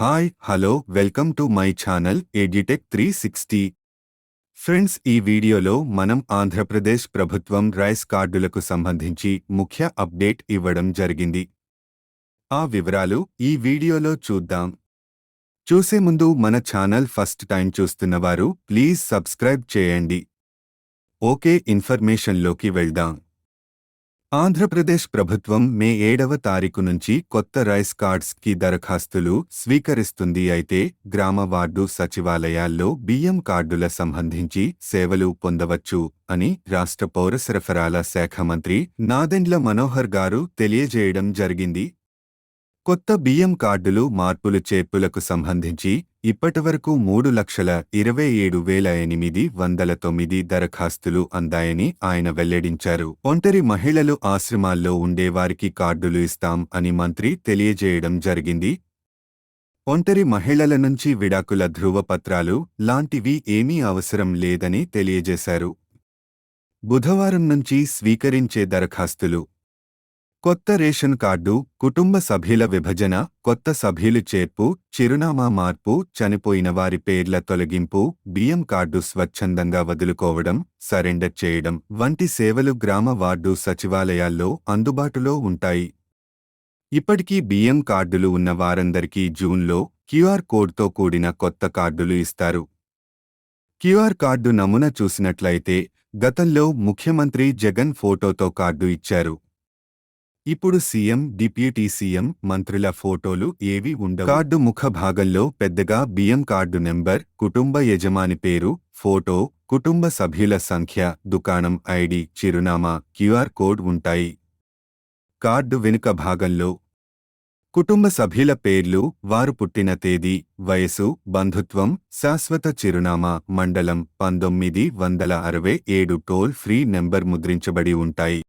Hi hello welcome to my channel Edtech three sixty friends ఈ వీడియోలో మనం ఆంధ్రప్రదేశ్ ప్రభుత్వం రైస్ కార్డులకు సంబంధించి ముఖ్య అప్డేట్ ఇవ్వడం జరిగింది. ఆ వివరాలు ఈ వీడియోలో చూద్దాం. చూసే ముందు మన ఛానల్ ఫస్ట్ టైం చూస్తున్నవారు ప్లీజ్ సబ్స్క్రైబ్ చేయండి. ఓకే ఇన్ఫర్మేషన్లోకి వెళ్దాం. ఆంధ్రప్రదేశ్ ప్రభుత్వం మే ఏడవ తారీఖు నుంచి కొత్త రైస్ కార్డ్స్కి దరఖాస్తులు స్వీకరిస్తుంది అయితే గ్రామ వార్డు సచివాలయాల్లో బియ్యం కార్డుల సంబంధించి సేవలు పొందవచ్చు అని రాష్ట్ర పౌర సరఫరాల శాఖ మంత్రి నాదెండ్ల మనోహర్ గారు తెలియజేయడం జరిగింది. కొత్త బియ్యం కార్డులు మార్పులు చేర్పులకు సంబంధించి ఇప్పటివరకు మూడు లక్షల ఇరవై ఏడు వేల ఎనిమిది వందల తొమ్మిది దరఖాస్తులు అందాయని ఆయన వెల్లడించారు. ఒంటరి మహిళలు ఆశ్రమాల్లో ఉండేవారికి కార్డులు ఇస్తాం అని మంత్రి తెలియజేయడం జరిగింది. ఒంటరి మహిళల నుంచి విడాకుల ధృవపత్రాలు లాంటివి ఏమీ అవసరం లేదని తెలియజేశారు. బుధవారం నుంచి స్వీకరించే దరఖాస్తులు కొత్త రేషన్ కార్డు కుటుంబ సభ్యుల విభజన కొత్త సభ్యులు చేర్పు చిరునామా మార్పు చనిపోయిన వారి పేర్ల తొలగింపు బియ్యం కార్డు స్వచ్ఛందంగా వదులుకోవడం సరెండర్ చేయడం వంటి సేవలు గ్రామ వార్డు సచివాలయాల్లో అందుబాటులో ఉంటాయి. ఇప్పటికీ బియ్యం కార్డులు ఉన్న వారందరికీ జూన్లో క్యూఆర్ కోడ్తో కూడిన కొత్త కార్డులు ఇస్తారు. క్యూఆర్ కార్డు నమూనా చూసినట్లయితే గతంలో ముఖ్యమంత్రి జగన్ ఫోటోతో కార్డు ఇచ్చారు. ఇప్పుడు సీఎం డిప్యూటీ సీఎం మంత్రుల ఫోటోలు ఏవి ఉండవు. కార్డు ముఖ భాగంలో పెద్దగా బియ్యం కార్డు నెంబర్ కుటుంబ యజమాని పేరు ఫోటో కుటుంబ సభ్యుల సంఖ్య దుకాణం ఐడి చిరునామా క్యూఆర్ కోడ్ ఉంటాయి. కార్డు వెనుక భాగంలో కుటుంబ సభ్యుల పేర్లు వారు పుట్టిన తేదీ వయసు బంధుత్వం శాశ్వత చిరునామా మండలం పంతొమ్మిది వందల అరవై ఏడు టోల్ ఫ్రీ నెంబర్ ముద్రించబడి ఉంటాయి.